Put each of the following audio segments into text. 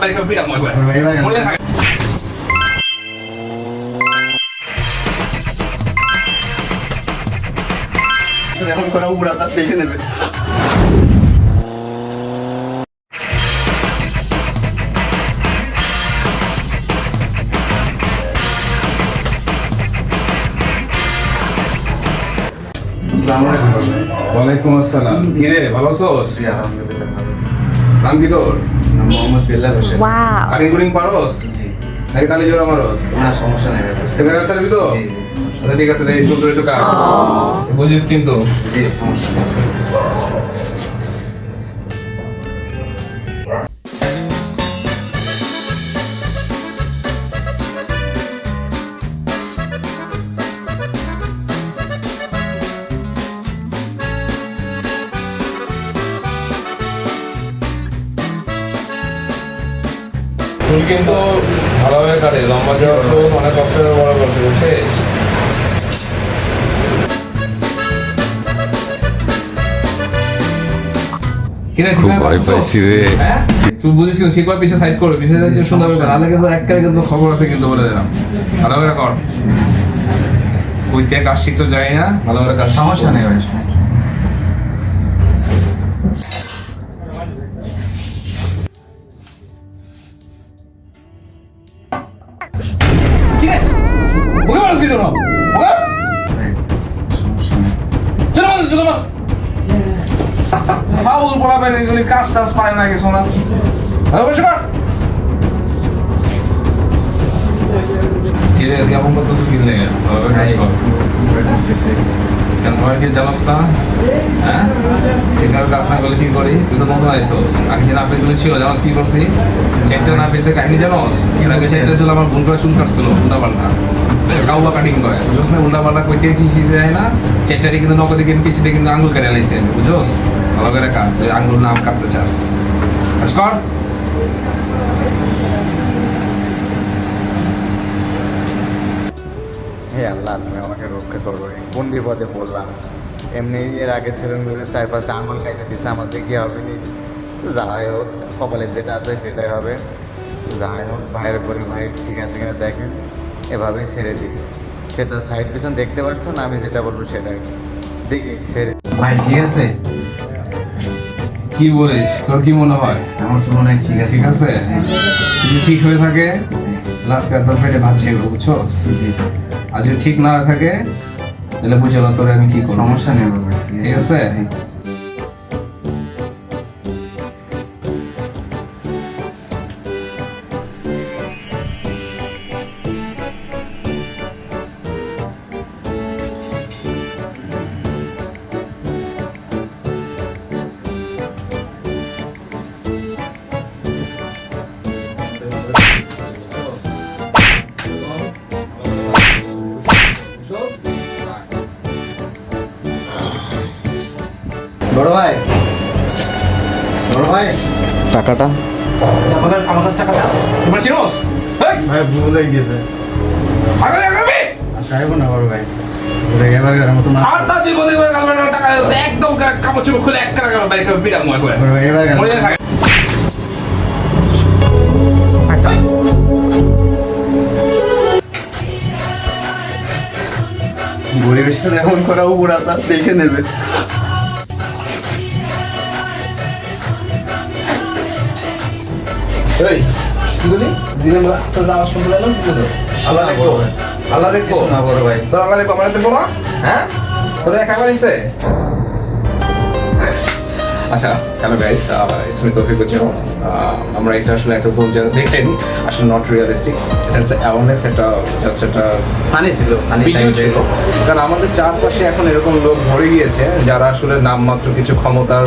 মনে করে। থাকে। এখন করা উপরা তার দেখে নেবে। আলাইকুম। ভাই। ওয়ালাইকুম আসসালাম। কি রে ভালো আছোস। নাম কি তোর? মোহাম্মদ বিল্লাল হোসেন। ওয়াও কাটিং কুটিং পারোস জি। নাকি তালি জোড়া মারোস না সমস্যা নেই বুঝতে পেরে তাহলে তো? জি, জি, আচ্ছা ঠিক আছে এই চুল একটু কাট। বুঝিস কিন্তু। জি সমস্যা নেই। চুল কিন্তু ভালোভাবে কাটে লম্বা যাওয়ার চুল অনেক কষ্টের বড় করছে বুঝছিস? খুব ভয় পাইছি রে। হ্যাঁ? বুঝিস কিন্তু শিকবা পিছে সাইড করবে পিছে সাইড সুন্দর হবে নাহলে কিন্তু একবারে কিন্তু খবর আছে কিন্তু বলে দিলাম। ভালো করে কর। কই কাজ শিখছো যাই না ভালো করে কাজ সমস্যা নেই ভাই মারছিস চলো মার ফাউল না এগুলি কাজ টাজ পায় না কিছু না। ভালো বসে কর কিরে কেমন কত স্কিল নেই ভালো করে কাজ ভাই, কর। উপরে ঢুকতেছে। কেন ভয় কি জানোস না? হ্যাঁ? ঠিকভাবে কাজ না করলে কি করি? তুই তো নতুন আইসোস। আগে যে নাপিতগুলো ছিল জানোস কি করছি? চারটা নাপিতের কাহিনী জানোস? এর আগে চারটা চুল আমার ভুল করে চুল কাটছিল উল্টা পাল্টা কাউবা কাটিং করে বুঝোস না? উল্টা পাল্টা কইতে কি শিখে যায় না? চারটারে কিন্তু নগদে কিন্তু কিছুতে কিন্তু আঙ্গুল কেটে লাইছে বুঝোস ভালো করে কাট আঙ্গুল নাম কাটতে চাস। কাজ কর। হে আল্লাহ, তুমি আমাকে রক্ষা করব কোন বিপদে পড়লাম? এমনি এর আগে ছেলেগুলো চার পাঁচটা আঙুল কেটে দিচ্ছে আমার কি হবে নি? যাই হোক, কপালে যেটা আছে সেটাই হবে। যাই হোক, ভাইয়ের বলি ভাই ঠিক আছে কিনা দেখেন। এভাবেই ছেড়ে দিই। সে তার সাইড পিছন দেখতে পারছ না আমি যেটা বলব সেটাই। দেখি ছেড়ে ভাই ঠিক আছে? কি বলিস? তোর কি মনে হয়? আমার তো মনে হয় ঠিক আছে। ঠিক আছে? যদি ঠিক হয়ে থাকে লাস্ট তোর পেটে ভাত ছিল বুঝছোস? জি। আর যদি ঠিক না হয়ে থাকে তাহলে বুঝে না তোরে আমি কি করব। সমস্যা নেই ঠিক আছে? বড় ভাই। বড় ভাই। টাকাটা? আমার কাছে টাকা চাস তোমার চিনোস? ভাই ভুল হয়ে গেছে। আগে আগামী আর না বড় ভাই। ঘুরে এবার মতো না আর তার জীবনে টাকা একদম কাপড় চোপড় খুলে এক টাকা বাইরে করে। পিড়া করে এবার এমন উপর আপনার দেখে নেবে। এই কি বলি? দিনে রাস্তা যাওয়ার সময় এলাম কি বলো? আল্লাহ দেখো আল্লাহ দেখো না বড় ভাই। তোর আল্লাহ দেখো আমার দেখব না? হ্যাঁ? তোরা একা বাড়িছে আচ্ছা হ্যালো গাইস ইটস মি তৌফিক উজ্জামান আমরা এটা আসলে একটা ফোন যেটা দেখলেন আসলে নট রিয়েলিস্টিক এটা একটা অ্যাওয়ারনেস একটা জাস্ট একটা পানি ছিল ভিডিও ছিল। কারণ আমাদের চারপাশে এখন এরকম লোক ভরে গিয়েছে যারা আসলে নামমাত্র কিছু ক্ষমতার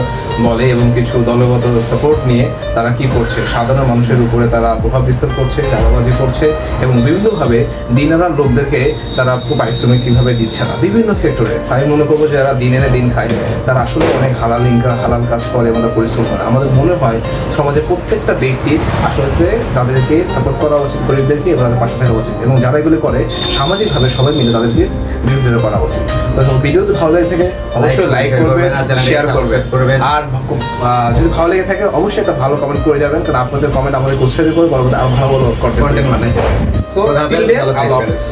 বলে এবং কিছু দলগত সাপোর্ট নিয়ে তারা কি করছে? সাধারণ মানুষের উপরে তারা প্রভাব বিস্তার করছে চাঁদাবাজি করছে এবং বিভিন্নভাবে দিনারার লোকদেরকে তারা পারিশ্রমিক ঠিকভাবে দিচ্ছে না। বিভিন্ন সেক্টরে আমি মনে করব যারা দিন এনে দিন খায় তারা আসলে অনেক হালাল ইনকাম হালাল কাজ করে এবং পরিশ্রম করে। আমাদের মনে হয় সমাজের প্রত্যেকটা ব্যক্তি আসলে তাদেরকে সাপোর্ট করা উচিত গরিবদেরকে এবং তাদের পাশে থাকা উচিত এবং যারা এগুলো করে সামাজিকভাবে সবাই মিলে তাদেরকে বিরোধিতা করা উচিত। তো ভিডিও যদি ভালো লেগে থাকে অবশ্যই লাইক করবেন, শেয়ার করবেন। আর যদি ভালো লেগে থাকে অবশ্যই একটা ভালো কমেন্ট করে যাবেন কারণ আপনাদের কমেন্ট আমাদের উৎসাহিত করে পরবর্তী আরও ভালো ভালো কন্টেন্ট মানে সো আল্লাহ। হাফেজ।